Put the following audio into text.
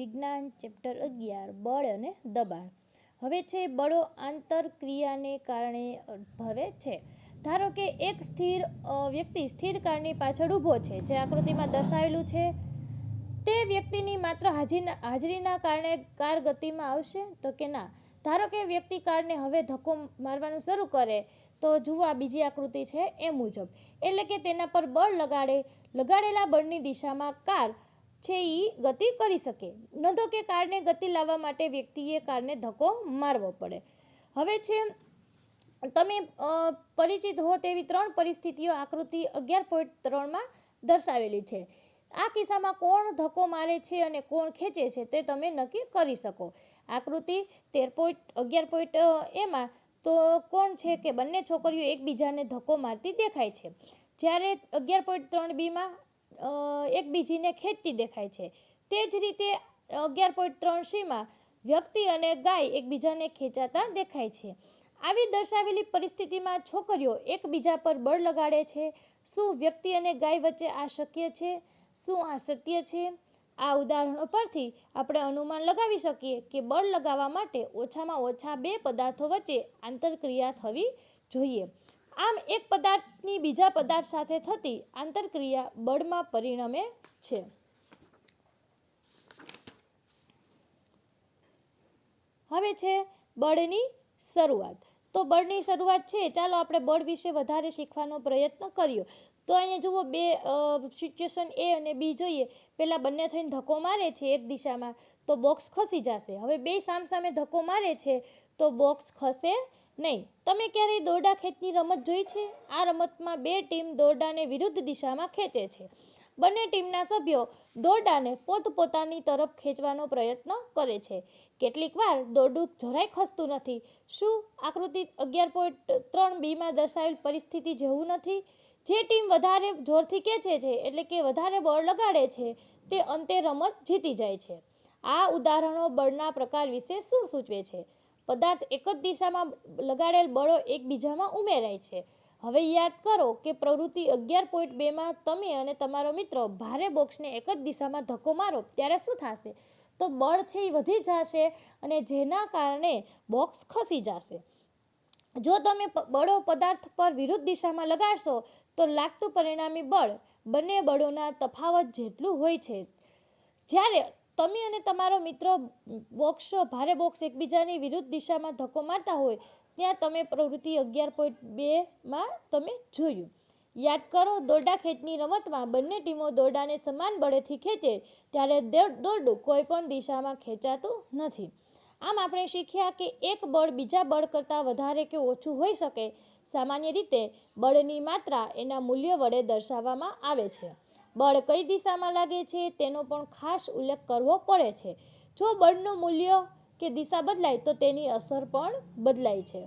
વિજ્ઞાન ચેપ્ટર અગિયાર, બળ અને દબાણ. હવે છે બળો આંતરક્રિયાને કારણે ઉદ્ભવે છે. ધારો કે એક સ્થિર વ્યક્તિ સ્થિર કારની પાછળ ઊભો છે, જે આકૃતિમાં દર્શાવેલું છે. તે વ્યક્તિની માત્ર હાજરીના હાજરીના કારણે કાર ગતિમાં આવશે? તો કે ના. ધારો કે વ્યક્તિ કારને હવે ધક્કો મારવાનું શરૂ કરે, તો જુઓ આ બીજી આકૃતિ છે એ મુજબ. એટલે કે તેના પર બળ લગાડે, લગાડેલા બળની દિશામાં કાર છે એ ગતિ કરી શકે. ન તો કે કારને ગતિ લાવવા માટે વ્યક્તિએ કારને ધક્કો મારવો પડે. હવે છે, તમે પરિચિત હો તેવી ત્રણ પરિસ્થિતિઓ આકૃતિ અગિયાર પોઈન્ટ ત્રણમાં દર્શાવેલી છે. આ કિસ્સામાં કોણ ધક્કો મારે છે અને કોણ ખેંચે છે તે તમે નક્કી કરી શકો. આકૃતિ તેર પોઈન્ટ અગિયાર પોઈન્ટ એમાં તો કોણ છે કે બંને છોકરીઓ એકબીજાને ધક્કો મારતી દેખાય છે. જ્યારે અગિયાર પોઈન્ટ ત્રણ બીમાં એકબીજીને ખેંચતી દેખાય છે. તે જ રીતે અગિયાર પોઈન્ટ ત્રણ સીમાં વ્યક્તિ અને ગાય એકબીજાને ખેંચાતા દેખાય છે. આવી દર્શાવેલી પરિસ્થિતિમાં છોકરીઓ એકબીજા પર બળ લગાડે છે. શું વ્યક્તિ અને ગાય વચ્ચે આ શક્ય છે? શું આ સત્ય છે? આ ઉદાહરણો પરથી આપણે અનુમાન લગાવી શકીએ કે બળ લગાવવા માટે ઓછામાં ઓછા બે પદાર્થો વચ્ચે આંતરક્રિયા થવી જોઈએ. આમ એક પદાર્થની બીજા પદાર્થ સાથે થતી આંતરક્રિયા બળમાં પરિણમે છે. હવે છે બળની શરૂઆત. તો બળની શરૂઆત છે, ચાલો આપણે બળ વિશે વધારે શીખવાનો પ્રયત્ન કર્યો તો અહીંયા જુઓ બે સિચ્યુએશન એ અને બી જોઈએ. પહેલાં બંને થઈને ધક્કો મારે છે એક દિશામાં, તો બોક્સ ખસી જશે. હવે બે સામસામે ધક્કો મારે છે, તો બોક્સ ખસે નહીં, તમે ક્યારેય દોરડા ખેંચની રમત જોઈ છે? આ રમતમાં બે ટીમ દોરડાને વિરુદ્ધ દિશામાં ખેંચે છે. બંને ટીમના સભ્યો દોરડાને પોતપોતાની તરફ ખેંચવાનો પ્રયત્ન કરે છે. કેટલીક વાર દોરડું જરાય ખસતું નથી. શું આકૃતિ અગિયાર પોઈન્ટ ત્રણ બીમાં દર્શાવેલ પરિસ્થિતિ જેવું નથી? જે ટીમ વધારે જોરથી ખેંચે છે એટલે કે વધારે બળ લગાડે છે, તે અંતે રમત જીતી જાય છે. આ ઉદાહરણો બળના પ્રકાર વિશે શું સૂચવે છે? પદાર્થ એક જ દિશામાં લગાડેલ બળો એકબીજામાં ઉમેરાય છે. હવે યાદ કરો કે પ્રવૃત્તિ અગિયાર પોઈન્ટ બેમાં તમે અને તમારો મિત્ર ભારે બોક્સને એક જ દિશામાં ધક્કો મારો ત્યારે શું થશે? તો બળ છે એ વધી જશે અને જેના કારણે બોક્સ ખસી જશે. જો તમે બળો પદાર્થ પર વિરુદ્ધ દિશામાં લગાડશો, તો લાગતું પરિણામી બળ બંને બળોના તફાવત જેટલું હોય છે. જ્યારે તમે અને તમારો મિત્ર બોક્સ, ભારે બોક્સ એકબીજાની વિરુદ્ધ દિશામાં ધક્કો મારતા હોય, ત્યાં તમે પ્રવૃત્તિ અગિયાર પોઈન્ટ બેમાં તમે જોયું. યાદ કરો, દોરડા ખેંચની રમતમાં બંને ટીમો દોરડાને સમાન બળેથી ખેંચે, ત્યારે દોરડું કોઈ પણ દિશામાં ખેંચાતું નથી. આમ આપણે શીખ્યા કે એક બળ બીજા બળ કરતાં વધારે કે ઓછું હોઈ શકે. સામાન્ય રીતે બળની માત્રા એના મૂલ્ય વડે દર્શાવવામાં આવે છે. બળ કઈ દિશામાં લાગે છે તેનો પણ ખાસ ઉલ્લેખ કરવો પડે છે. જો બળનું મૂલ્ય કે દિશા બદલાય તો તેની અસર પણ બદલાય છે.